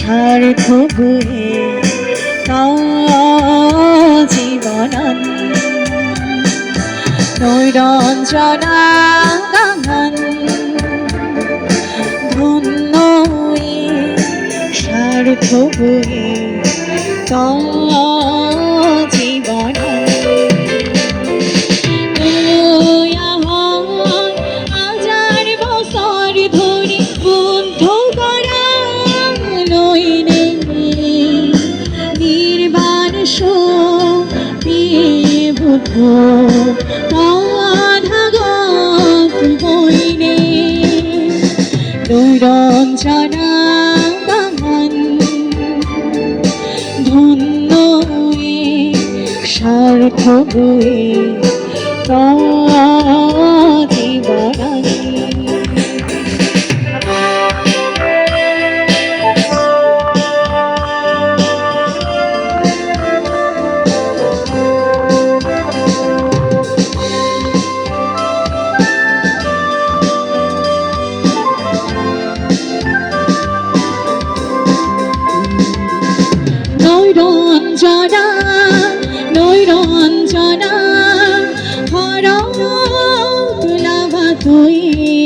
স্বার্থ বয়ে জীবনন নৈরঞ্জনা গান ধন্য স্বার্থ বয়ে জীবন বুধ রাধাগত হইনে দৈরঞ্জনা ধন্য সার্থ soy